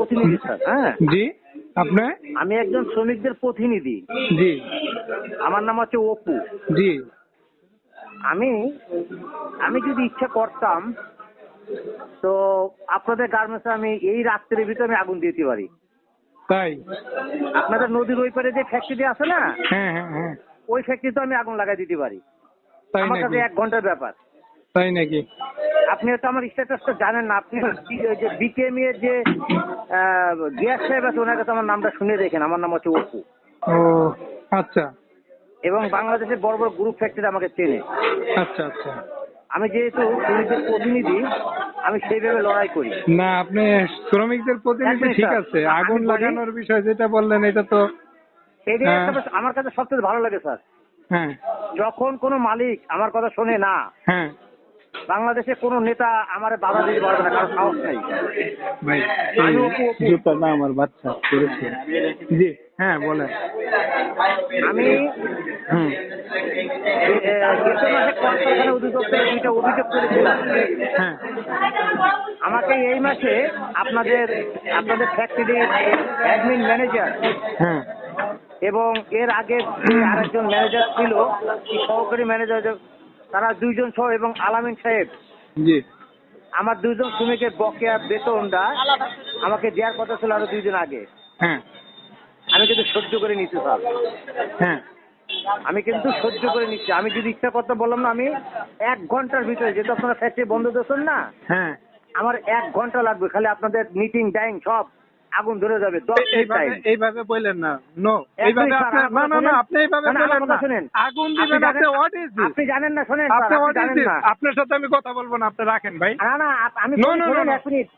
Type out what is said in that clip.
প্রতিনিধি স্যার হ্যাঁ? জি আপনি? আমি একজন শ্রমিকদের প্রতিনিধি। জি। আমার নাম হচ্ছে অপু। জি। আমি আমি যদি ইচ্ছা করতাম তো আপনাদের গার্মেন্টসে আমি এই রাত্রের ভিতরে আমি আগুন দিতে পারি। তাই? আপনাদের নদীর ওই পারে যে ফ্যাক্টরি আছে না? হ্যাঁ হ্যাঁ হ্যাঁ। ওই ফ্যাক্টরিতে আমি আগুন লাগাই দিতে পারি। আমার কাছে এক ঘণ্টার ব্যাপার। তাই নাকি? আপনি হয়তো আমার স্ট্যাটাসটা জানেন না আপনি যে বিকেএমই এর যে গ্যাস সাহেব আছে ওনার কাছে আমার নামটা শুনে দেখেন আমার নাম হচ্ছে অপু। ও আচ্ছা। এবং বাংলাদেশের বড় বড় গ্রুপ ফ্যাক্টরি আমাকে চেনে। আচ্ছা আচ্ছা। আমি যেহেতু শ্রমিকদের প্রতিনিধি আমি সেইভাবে লড়াই করি। না আপনি শ্রমিকদের প্রতিনিধি ঠিক আছে। আগুন লাগানোর বিষয় যেটা বললেন এটা তো হ্যাঁ। আমার কাছে সবচেয়ে ভালো লাগে স্যার। হ্যাঁ। যখন কোনো মালিক আমার কথা শোনে না হ্যাঁ। বাংলাদেশে কোনো নেতা আমার বাধা দিতে পারবে না কারণ সাহস নেই। জুতা না আমার বাচ্চা করেছে জি হ্যাঁ বলেন। আমি দুইটা অভিযোগ করেছিলাম। হ্যাঁ। আমাকে এই মাসে আপনাদের আপনাদের ফ্যাক্টরির অ্যাডমিন ম্যানেজার হ্যাঁ। এবং এর আগে আরেকজন ম্যানেজার ছিল সহকারী ম্যানেজার তারা দুইজন সহ এবং আলামিন সাহেব। জি। আমার দুইজন শ্রমিকের বকেয়া বেতনটা আমাকে দেওয়ার কথা ছিল আরও দুইদিন আগে। হ্যাঁ। আমি কিন্তু সহ্য করে নিতে স্যার। হ্যাঁ। আমি কিন্তু সহ্য করে নিচ্ছি। আমি যদি ইচ্ছা করতে বললাম না আমি এক ঘণ্টার ভিতরে যেহেতু আপনারা ফ্যাক্টরি বন্ধ দিয়েছেন না হ্যাঁ। আমার এক ঘণ্টা লাগবে। খালি আপনাদের মিটিং টাইম সব। আগুন ধরে যাবে এইভাবে বললেন না। নো এইভাবে না না না আপনি এইভাবে শুনেন। না, না, বললেন না। শুনেন। আগুন দিবেন আপনি হোয়াট ইজ দিস আপনি জানেন না শুনেন আপনি আপনি হোয়াট ইজ জানেন দিস না। আপনার সাথে আমি কথা বলব না আপনি রাখেন ভাই। না না আমি শোনেন no. এক মিনিট।